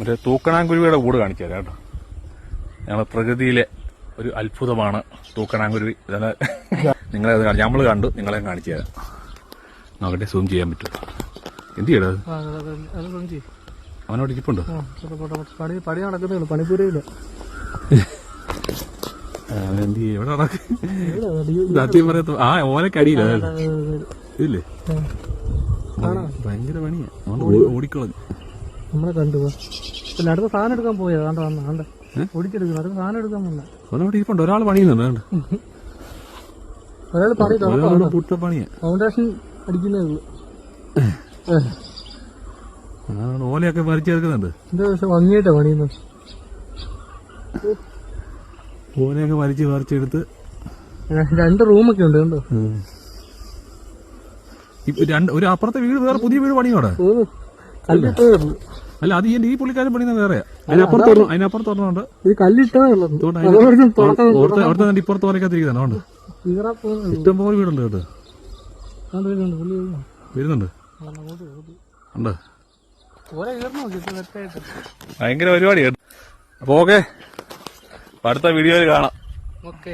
മറ്റേ തൂക്കണാങ്കുരുവിയുടെ കൂട് കാണിച്ചു തരാം കേട്ടോ. ഞങ്ങൾ പ്രകൃതിയിലെ ഒരു അത്ഭുതമാണ് തൂക്കണാങ്കുരുവി. ഇതാണ് നിങ്ങളെ അത് നമ്മൾ കണ്ടു. നിങ്ങളെ കാണിച്ചു തരാം. നോക്കട്ടെ സൂം ചെയ്യാൻ പറ്റും. എന്ത് ചെയ്യടാ. അവനോട് ഇരിപ്പുണ്ടോ. പണി പണി നടക്കുന്നേ പണിപൂരയില്ല പണിപ്പൂരയില്ല എന്ത് ചെയ്യും? എവിടെ നടക്കും? സത്യം പറയത്ത ആ ഓലക്കടിയില്ല ഇല്ലേ ഭയങ്കര പണിയാ. ഓടിക്കളഞ്ഞു നമ്മളെ കണ്ടു പോ. പിന്നെ അടുത്ത സാധനം എടുക്കാൻ പോയത് കണ്ട വന്ന കണ്ട ഓടിച്ചെടുക്കുന്നു. അടുത്ത സാധനം എടുക്കാൻ വന്ന. അവനവിടെ ഇരിപ്പുണ്ട്. ഒരാൾ പണിയുന്നുണ്ട്? ഒരാൾ ഫൗണ്ടേഷൻ അടിക്കുന്നേ ഉള്ളൂ. ഓലയൊക്കെ പറിച്ചെടുക്കുന്നുണ്ട്. എന്താ പക്ഷെ ഭംഗിയായിട്ടാ പണിയുന്നത് ഓലയൊക്കെ വലിച്ച് പറിച്ചെടുത്ത്. രണ്ട് റൂമൊക്കെ ഉണ്ട് കണ്ടോ? രണ്ട് ഒരു അപ്പുറത്തെ വീട് വേറെ പുതിയ വീട് പണിയോടെ അല്ല. അത് ഈ പുള്ളിക്കാരും പുള്ളിക്കാരൻ പണിയുന്ന വേറെയാ അതിനപ്പുറത്ത് അതിനപ്പുറത്ത് ഒരെണ്ണമുണ്ട് ഇത് കല്ലിട്ടേ ഉള്ളൂ ഇപ്പുറത്ത് വരയ്ക്കാതിരിക്കുന്നതാണ് ഉണ്ട് ഇഷ്ടംപോലെ വീടുണ്ട് കേട്ടോ. കണ്ടു വരുന്നുണ്ട്. ഉണ്ട്. ഓരോ കയറണോ കിട്ടും ഭയങ്കര അപ്പൊ ഓക്കെ. അടുത്ത വീഡിയോയിൽ കാണാം. ഓക്കെ.